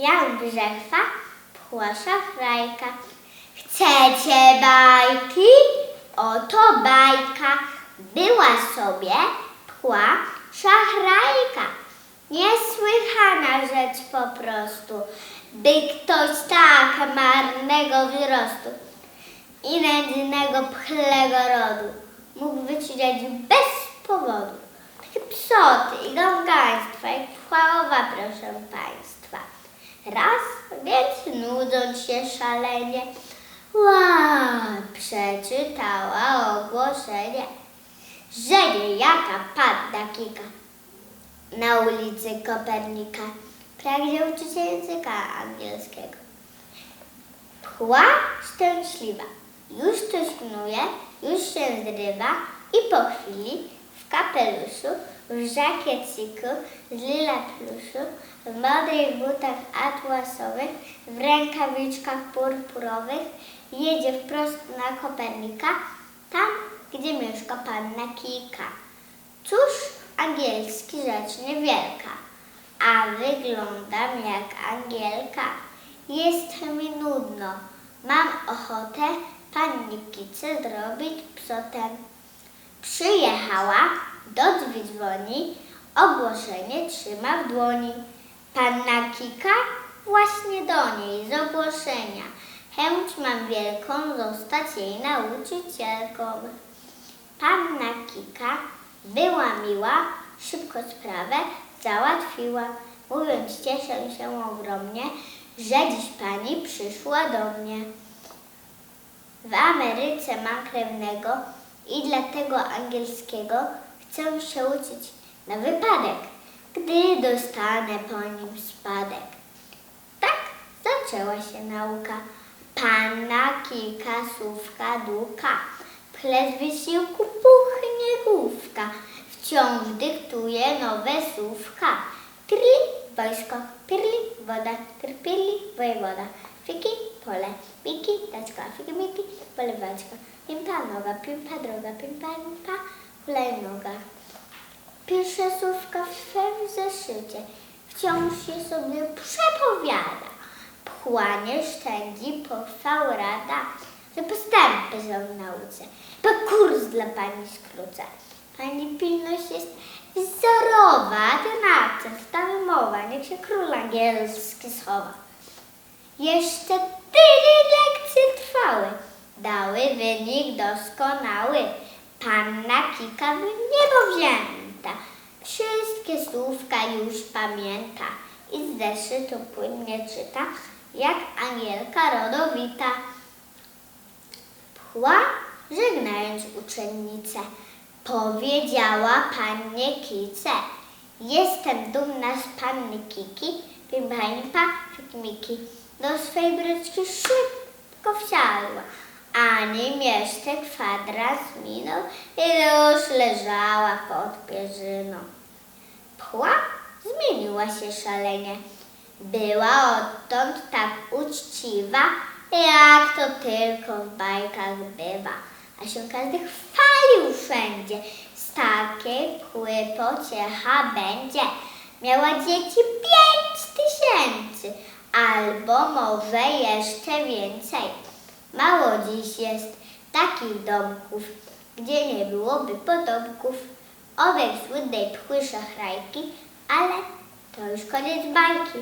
Jan Brzechwa, pchła szachrajka. Chcecie bajki? Oto bajka. Była sobie pchła szachrajka. Niesłychana rzecz po prostu, by ktoś tak marnego wzrostu i nędznego pchlego rodu mógł wyczyniać bez powodu. Takie psoty i gągaństwa, jak chwałowa, proszę Państwa. Raz więc nudząc się szalenie, ła, przeczytała ogłoszenie, że niejaka panna Kika na ulicy Kopernika pragnie uczyć się języka angielskiego. Pchła szczęśliwa, już coś knuje, już się zrywa i po chwili w kapeluszu, w żakieciku z lila pluszu, w modrych butach atłasowych, w rękawiczkach purpurowych jedzie wprost na Kopernika, tam gdzie mieszka panna Kika. Cóż, angielski rzecz niewielka, a wyglądam jak angielka. Jest mi nudno, mam ochotę pannie Kice zrobić psotem. Przyjechała, do drzwi dzwoni, ogłoszenie trzyma w dłoni. Panna Kika właśnie do niej z ogłoszenia. Chęć mam wielką zostać jej nauczycielką. Panna Kika była miła, szybko sprawę załatwiła, mówiąc cieszę się ogromnie, że dziś pani przyszła do mnie. W Ameryce mam krewnego i dlatego angielskiego chcę się uczyć na wypadek, gdy dostanę po nim spadek. Tak zaczęła się nauka. Panna kilka słówka duka, ple z wysiłku puchnie główka, wciąż dyktuje nowe słówka. Trli wojsko, pirli woda, trpili wojewoda, fiki pole, miki taczka, fiki miki polewaczka, pimpa noga, pimpa droga, pimpa pimpa hulajnoga. Pierwsze słówka w swym zeszycie. Wciąż się sobie przepowiada. Pchłanie szczędzi pochwał rada, że postępy są w nauce, bo kurs dla pani skrócę. Pani pilność jest wzorowa, na co? Stały mowa, niech się król angielski schowa. Jeszcze tydzień lekcje trwały, dały wynik doskonały. Panna Kika w niebo wzięta, wszystkie słówka już pamięta i z zeszytu płynnie czyta, jak anielka rodowita. Pchła, żegnając uczennicę, powiedziała pannie Kice. Jestem dumna z panny Kiki, bimbańpa, fikmiki. Do swej bryczki szybko wsiadła, a nim jeszcze kwadrans minął i już leżała pod pierzyną. Pchła zmieniła się szalenie. Była odtąd tak uczciwa, jak to tylko w bajkach bywa. A się każdy chwalił wszędzie. Z takiej pchły pociecha będzie. Miała dzieci pięć tysięcy, albo może jeszcze więcej. Mało dziś jest takich domków, gdzie nie byłoby potomków owej słynnej pchły szachrajki, ale to już koniec bajki.